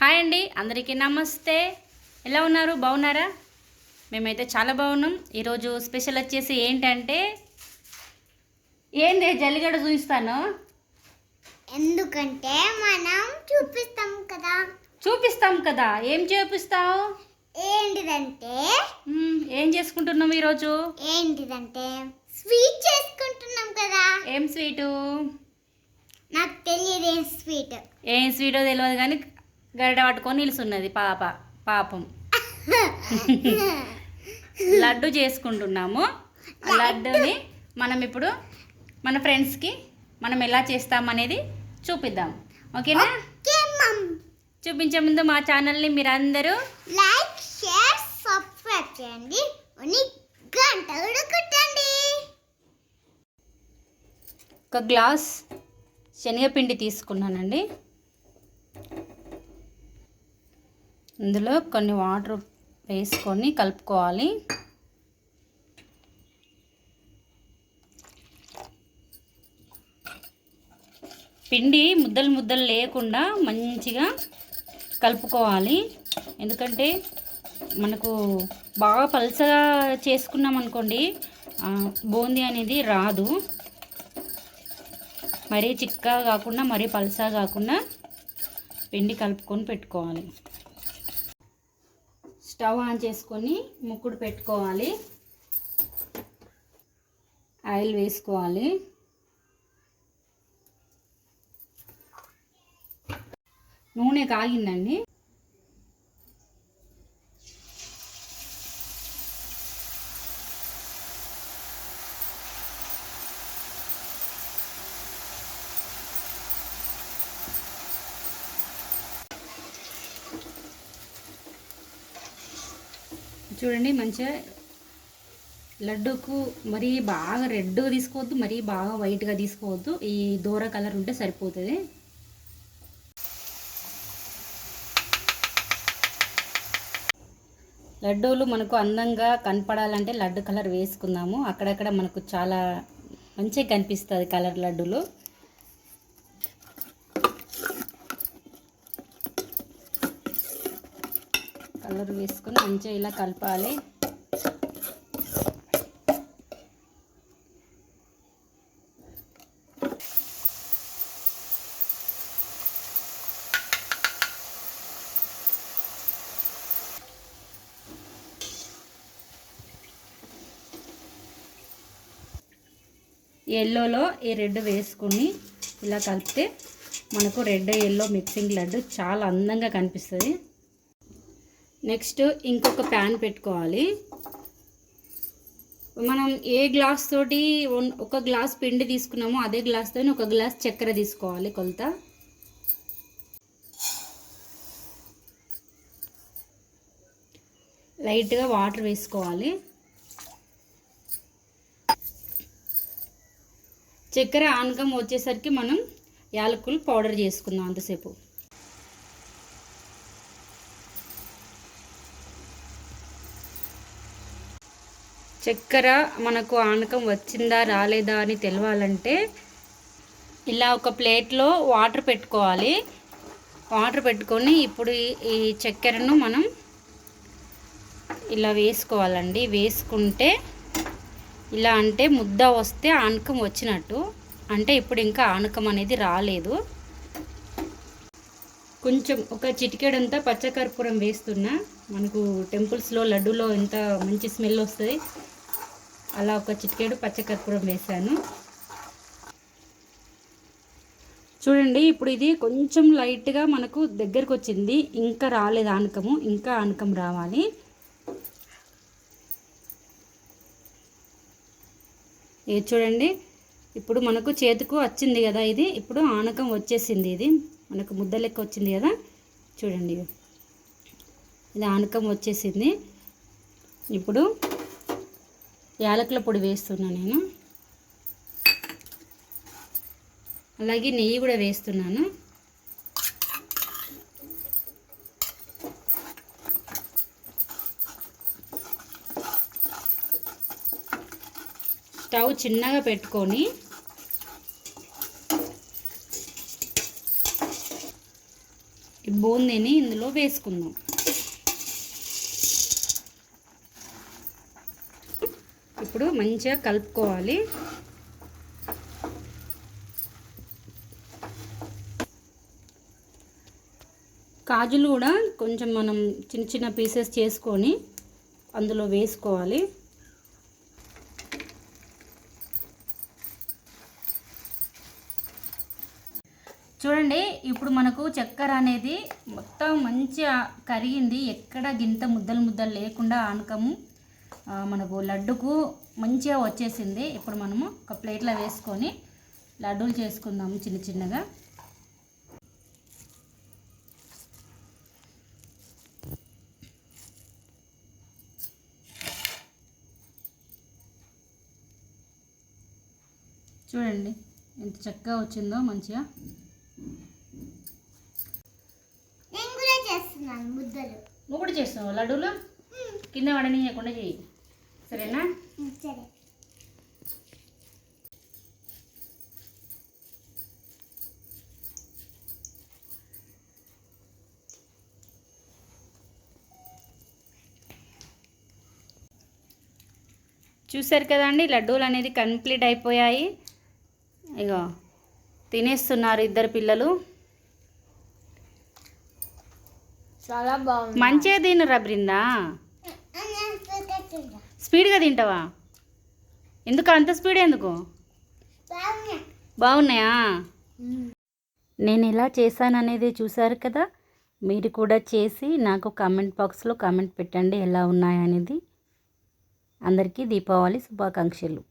Hi అండి అందరికీ నమస్తే. ఎలా ఉన్నారు? బాగున్నారా? మేమైతే చాలా బాగున్నాం. ఈరోజు స్పెషల్ వచ్చేసి ఏంటంటే ఏంది జల్లిగడ్డ చూపిస్తాను. ఎందుకంటే మనం చూపిస్తాం కదా. చూపిస్తాం కదా. ఏం చూపిస్తావు? ఏంటిదంటే? ఏం చేసుకుంటున్నాం ఈరోజు? ఏంటిదంటే స్వీట్ చేసుకుంటున్నాం కదా. ఏం స్వీటు? నాకు తెలియదు ఏం స్వీట్. ఏం స్వీటో తెలియదు కానీ గరిట పట్టుకొని నిలుస్తున్నది పాప పాపం. లడ్డు చేసుకుంటున్నాము. లడ్డుని మనం ఇప్పుడు మన ఫ్రెండ్స్కి మనం ఎలా చేస్తామనేది చూపిద్దాం. ఓకేనా? చూపించే ముందు మా ఛానల్ని మీరందరూ లైక్ షేర్ సబ్స్క్రైబ్ చేయండి. కొట్టండి ఒక గ్లాస్ శనగపిండి తీసుకున్నానండి. ఇందులో కొన్ని వాటర్ వేసుకొని కలుపుకోవాలి. పిండి ముద్దలు ముద్దలు లేకుండా మంచిగా కలుపుకోవాలి. ఎందుకంటే మనకు బాగా పలసగా చేసుకున్నాం అనుకోండి బూందీ అనేది రాదు. మరీ చిక్కగా కాకుండా మరీ పలసా కాకుండా పిండి కలుపుకొని పెట్టుకోవాలి. స్టవ్ ఆన్ చేసుకొని ముక్కుడు పెట్టుకోవాలి. ఆయిల్ వేసుకోవాలి. నూనె కాగిందండి. చూడండి మంచిగా లడ్డుకు మరీ బాగా రెడ్గా తీసుకోవద్దు మరీ బాగా వైట్గా తీసుకోవద్దు. ఈ దూర కలర్ ఉంటే సరిపోతుంది. లడ్డూలు మనకు అందంగా కనపడాలంటే లడ్డు కలర్ వేసుకుందాము. అక్కడక్కడ మనకు చాలా మంచిగా కనిపిస్తుంది కలర్ లడ్డూలు. కలర్ వేసుకొని మంచిగా ఇలా కలపాలి. ఎల్లోలో ఈ రెడ్ వేసుకుని ఇలా కలిపితే మనకు రెడ్ ఎల్లో మిక్సింగ్ లడ్డు చాలా అందంగా కనిపిస్తుంది. నెక్స్ట్ ఇంకొక ప్యాన్ పెట్టుకోవాలి. మనం ఏ గ్లాస్ తోటి ఒక గ్లాస్ పిండి తీసుకున్నామో అదే గ్లాస్తో ఒక గ్లాస్ చక్కెర తీసుకోవాలి కొలత. లైట్గా వాటర్ వేసుకోవాలి. చక్కెర ఆనకం వచ్చేసరికి మనం యాలకులు పౌడర్ చేసుకుందాం అంతసేపు. చక్కెర మనకు ఆనకం వచ్చిందా రాలేదా అని తెలవాలంటే ఇలా ఒక ప్లేట్లో వాటర్ పెట్టుకోవాలి. వాటర్ పెట్టుకొని ఇప్పుడు ఈ- చక్కెరను మనం ఇలా వేసుకోవాలండి. వేసుకుంటే ఇలా అంటే ముద్ద వస్తే ఆనకం వచ్చినట్టు. అంటే ఇప్పుడు ఇంకా ఆనకం అనేది రాలేదు. కొంచెం ఒక చిటికెడంతా పచ్చకర్పూరం వేస్తున్నా. మనకు టెంపుల్స్లో లడ్డూలో ఎంత మంచి స్మెల్ వస్తుంది. అలా ఒక చిటికేడు పచ్చకర్పూరం వేసాను. చూడండి ఇప్పుడు ఇది కొంచెం లైట్గా మనకు దగ్గరకు వచ్చింది ఇంకా రాలేదు ఆనకము ఇంకా ఆనకం రావాలి. ఇది చూడండి ఇప్పుడు మనకు చేతికు వచ్చింది కదా ఇది. ఇప్పుడు ఆనకం వచ్చేసింది ఇది. మనకు ముద్ద లెక్క వచ్చింది కదా. చూడండి. ఇది ఆనకం వచ్చేసింది. ఇప్పుడు యాలకుల పొడి వేస్తున్నా నేను. అలాగే నెయ్యి కూడా వేస్తున్నాను. స్టవ్ చిన్నగా పెట్టుకొని బూందీని ఇందులో వేసుకుందాం. ఇప్పుడు మంచిగా కలుపుకోవాలి. కాజులు కూడా కొంచెం మనం చిన్న చిన్న పీసెస్ చేసుకొని అందులో వేసుకోవాలి. చూడండి ఇప్పుడు మనకు చక్కెర అనేది మొత్తం మంచిగా కరిగింది. ఎక్కడ గింత ముద్దలు ముద్దలు లేకుండా ఆనకము మనకు లడ్డుకు మంచిగా వచ్చేసింది. ఇప్పుడు మనము ఒక ప్లేట్లో వేసుకొని లడ్డూలు చేసుకుందాము చిన్న చిన్నగా. చూడండి ఎంత చక్కగా వచ్చిందో మంచిగా. నువ్వు కూడా చేస్తావు లడ్డూలు? కింద పడనీయకుండా చేయి సరేనా? సరే. చూసారు కదండి లడ్డూలు అనేది కంప్లీట్ అయిపోయాయి. ఇగో తినేస్తున్నారు ఇద్దరు పిల్లలు. చాలా బాగుంది. మంచిగా తినరా బృందా? స్పీడ్గా తింటావా? ఎందుకు అంత స్పీడ్ ఎందుకు? బాగున్నాయా? నేను ఎలా చేశాననేది చూసారు కదా? మీరు కూడా చేసి నాకు కామెంట్ బాక్స్లో కామెంట్ పెట్టండి ఎలా ఉన్నాయనేది. అందరికీ దీపావళి శుభాకాంక్షలు.